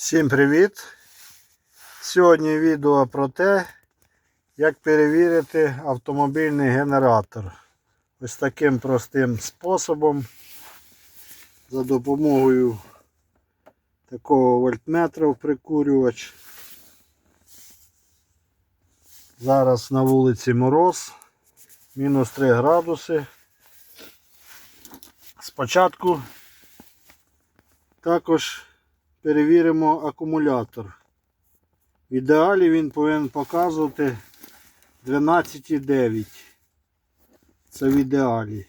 Всім привіт! Сьогодні відео про те, як перевірити автомобільний генератор. Ось таким простим способом за допомогою такого вольтметра в прикурювач. Зараз на вулиці мороз, мінус 3 градуси. Спочатку також перевіримо акумулятор. В ідеалі він повинен показувати 12,9. Це в ідеалі.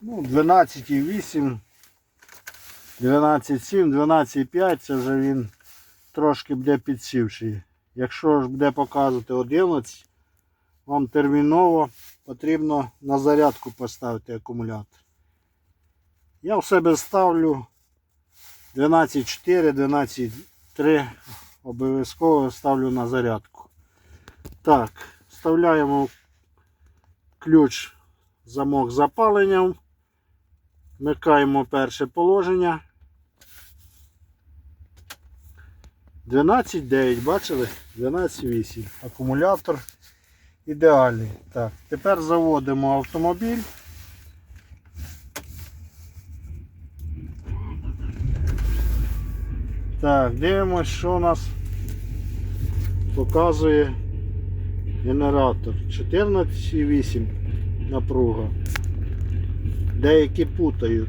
Ну, 12,8, 12,7, 12,5 це вже він трошки буде підсівший. Якщо ж буде показувати 11, вам терміново потрібно на зарядку поставити акумулятор. Я в себе ставлю 12,4, 12,3 обов'язково ставлю на зарядку. Так, вставляємо ключ замок запаленням. Вмикаємо перше положення. 12,9, бачили? 12,8. Акумулятор ідеальний. Так, тепер заводимо автомобіль. Так, дивимось, що у нас показує генератор. 14,8 напруга. Деякі путають.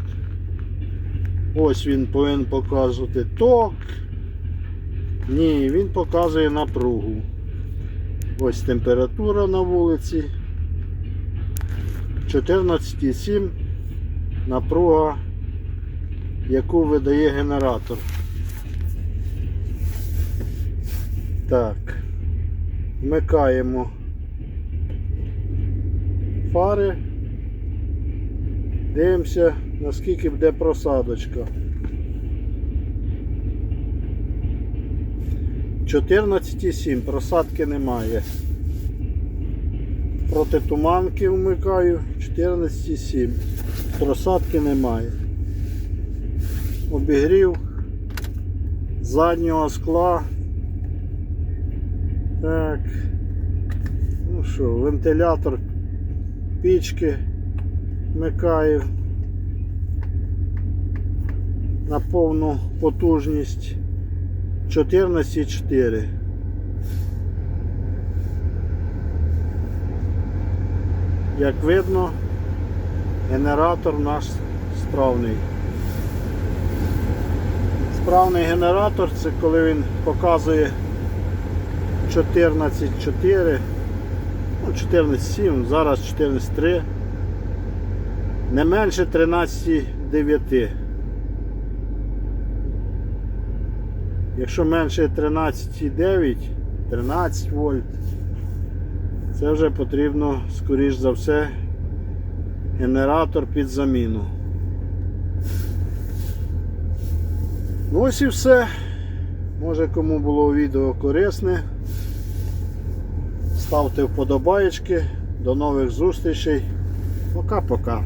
Ось він повинен показувати ток. Ні, він показує напругу. Ось температура на вулиці. 14,7 напруга, яку видає генератор. Так, вмикаємо фари. Дивимося, наскільки буде просадочка. 14,7, просадки немає. Проти туманки вмикаю 14,7. Просадки немає. Обігрів заднього скла. Так. Ну що, вентилятор пічки вмикаю на повну потужність 14,4. Як видно, генератор наш справний. Справний генератор це коли він показує 14,4, ну 14,7, зараз 14,3, не менше 13,9. Якщо менше 13,9, 13 вольт, це вже потрібно, скоріш за все, генератор під заміну. Ну ось і все. Може кому було відео корисне. Ставте вподобаєчки. До нових зустрічей. Пока-пока.